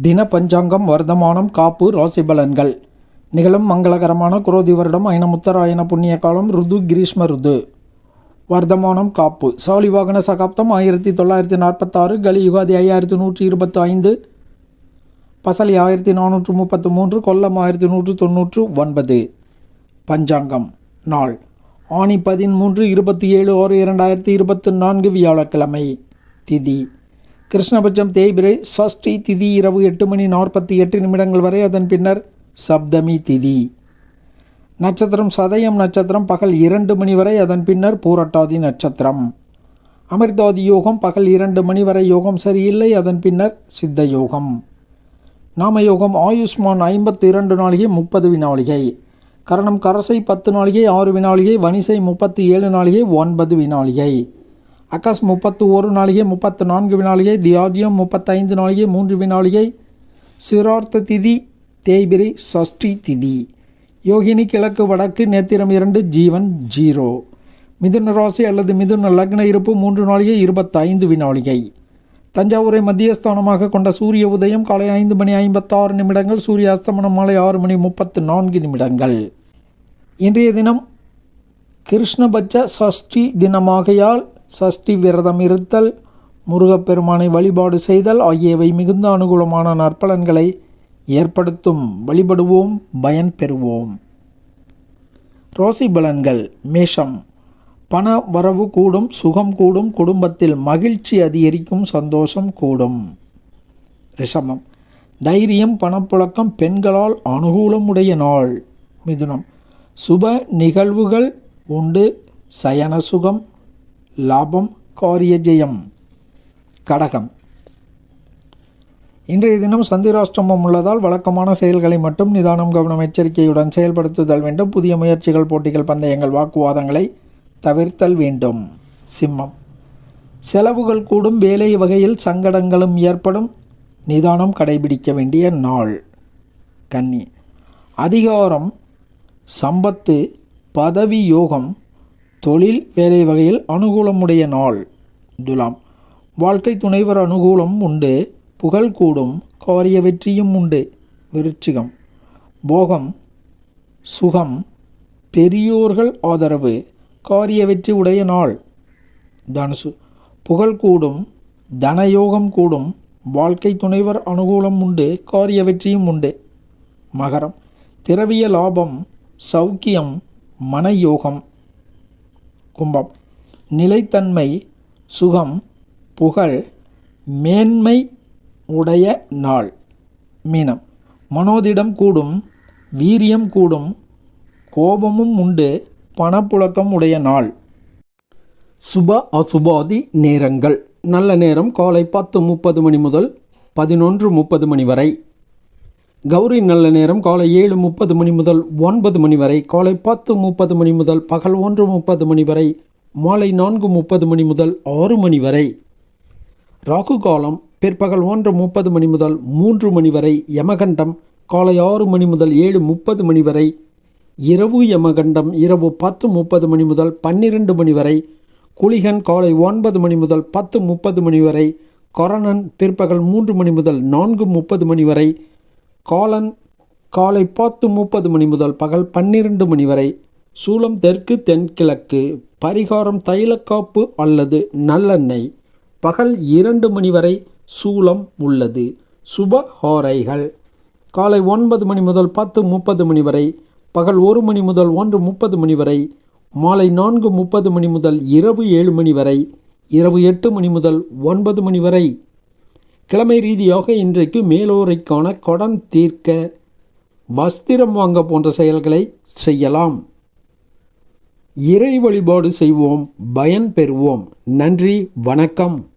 தின பஞ்சாங்கம் வர்த்தமானம் காப்பு ராசி பலன்கள் நிகழும் மங்களகரமான குரோதி வருடம் ஐனமுத்தராயண புண்ணிய காலம் ருது கிரீஷ்ம ருது. வர்த்தமானம் காப்பு. சாலிவாகன சகாப்தம் ஆயிரத்தி தொள்ளாயிரத்தி நாற்பத்தாறு கலி யுகாதி ஐயாயிரத்தி நூற்றி இருபத்தி ஐந்து பசலி ஆயிரத்தி நானூற்று முப்பத்து மூன்று கொல்லம் ஆயிரத்தி நூற்று தொண்ணூற்று ஒன்பது. பஞ்சாங்கம் நாள். ஆணி பதிமூன்று இருபத்தி ஏழு ஆறு இரண்டாயிரத்தி இருபத்தி நான்கு வியாழக்கிழமை. திதி கிருஷ்ணபட்சம் தேய்பிரை சஷ்டி திதி இரவு எட்டு மணி நாற்பத்தி எட்டு நிமிடங்கள் வரை அதன் பின்னர் சப்தமி திதி. நட்சத்திரம் சதயம் நட்சத்திரம் பகல் இரண்டு மணி வரை அதன் பின்னர் பூரட்டாதி நட்சத்திரம். அமிர்தாதி யோகம் பகல் இரண்டு மணி வரை யோகம் சரியில்லை அதன் பின்னர் சித்த யோகம். நாம யோகம் ஆயுஷ்மான் ஐம்பத்தி இரண்டு நாளிகை முப்பது வினாளிகை. கரணம் கரசை பத்து நாளிகை ஆறு வினாளிகை வனிசை முப்பத்தி ஏழு நாளிகை ஒன்பது வினாளிகை. அகாஸ் முப்பத்து ஒரு நாளிகை முப்பத்து நான்கு வினாளிகை தியாஜியம் முப்பத்தைந்து நாளிகை மூன்று வினாளிகை. சிரார்த்த திதி தேய்பிரி சஷ்டி திதி. யோகினி கிழக்கு வடக்கு நேத்திரம் இரண்டு ஜீவன் ஜீரோ. மிதுன ராசி அல்லது மிதுன லக்ன இருப்பு மூன்று நாளிகை இருபத்தைந்து வினாளிகை. தஞ்சாவூரை மத்தியஸ்தானமாக கொண்ட சூரிய உதயம் காலை ஐந்து மணி ஐம்பத்தாறு நிமிடங்கள் சூரிய அஸ்தமனம் மாலை ஆறு மணி முப்பத்து நான்கு நிமிடங்கள். இன்றைய தினம் கிருஷ்ணபட்ச சஷ்டி தினமாகையால் சஷ்டி விரதம் இருத்தல் முருகப்பெருமானை வழிபாடு செய்தல் ஆகியவை மிகுந்த அனுகூலமான நற்பலன்களை ஏற்படுத்தும். வழிபடுவோம் பயன் பெறுவோம். ரோசி பலன்கள். மேஷம். பண வரவு கூடும் சுகம் கூடும் குடும்பத்தில் மகிழ்ச்சி அதிகரிக்கும் சந்தோஷம் கூடும். ரிஷமம் தைரியம் பணப்புழக்கம் பெண்களால் அனுகூலமுடைய நாள். மிதுனம். சுப நிகழ்வுகள் உண்டு. சயன சுகம் லாபம் காரிய ஜெயம். கடகம். இன்றைய தினம் சந்திராஷ்டமம் உள்ளதால் வழக்கமான செயல்களை மட்டும் நிதானம் கவனம் எச்சரிக்கையுடன் செயல்படுத்துதல் வேண்டும். புதிய முயற்சிகள் போட்டிகள் பந்தயங்கள் வாக்குவாதங்களை தவிர்த்தல் வேண்டும். சிம்மம். செலவுகள் கூடும் வேலை வகையில் சங்கடங்களும் ஏற்படும். நிதானம் கடைபிடிக்க வேண்டிய நாள். கன்னி. அதிகாரம் சம்பத்து பதவி யோகம் தொழில் வேலை வகையில் அனுகூலமுடைய நாள். துலாம். வாழ்க்கை துணைவர் அனுகூலம் உண்டு புகழ் கூடும் காரிய வெற்றியும் உண்டு. விருச்சிகம். போகம். சுகம். பெரியோர்கள் ஆதரவு காரிய வெற்றி உடைய நாள். தனுசு. புகழ் கூடும் தனயோகம் கூடும் வாழ்க்கை துணைவர் அனுகூலம் உண்டு காரிய வெற்றியும் உண்டு. மகரம். திரவிய லாபம் சௌக்கியம் மனயோகம். கும்பம். நிலைத்தன்மை சுகம் புகழ் மேன்மை உடைய நாள். மீனம். மனோதிடம் கூடும் வீரியம் கூடும் கோபமும் உண்டு பணப்புழக்கம் உடைய நாள். சுப அசுபாதி நேரங்கள். நல்ல நேரம் காலை பத்து முப்பது மணி முதல் பதினொன்று முப்பது மணி வரை. கௌரி நல்ல நேரம். காலை ஏழு முப்பது மணி முதல் ஒன்பது மணி வரை. காலை பத்து முப்பது மணி முதல் பகல் ஒன்று முப்பது மணி வரை. மாலை நான்கு முப்பது மணி முதல் ஆறு மணி வரை. ராகு காலம் பிற்பகல் ஒன்று முப்பது மணி முதல் மூன்று மணி வரை. யமகண்டம் காலை ஆறு மணி முதல் ஏழு முப்பது மணி வரை. இரவு யமகண்டம் இரவு பத்து முப்பது மணி முதல் பன்னிரண்டு மணி வரை. குளிகன் காலை ஒன்பது மணி முதல் பத்து முப்பது மணி வரை. கொரணன் பிற்பகல் மூன்று மணி முதல் நான்கு முப்பது மணி வரை. காலன் காலை பத்து முப்பது மணி முதல் பகல் பன்னிரண்டு மணி வரை சூலம் தெற்கு தென்கிழக்கு பரிகாரம் தைலக்காப்பு அல்லது நல்லெண்ணெய். பகல் இரண்டு மணி வரை சூலம் உள்ளது. சுப ஹோரைகள். காலை ஒன்பது மணி முதல் பத்து முப்பது மணி வரை பகல் ஒரு மணி முதல் ஒன்று முப்பது மணி வரை மாலை நான்கு முப்பது மணி முதல் இரவு ஏழு மணி வரை இரவு எட்டு மணி முதல் ஒன்பது மணி வரை கிழமை ரீதியாக இன்றைக்கு மேலோரைக்கான கடன் தீர்க்க வஸ்திரம் வாங்க போன்ற செயல்களை செய்யலாம். இறை வழிபாடு செய்வோம் பயன் பெறுவோம் நன்றி வணக்கம்.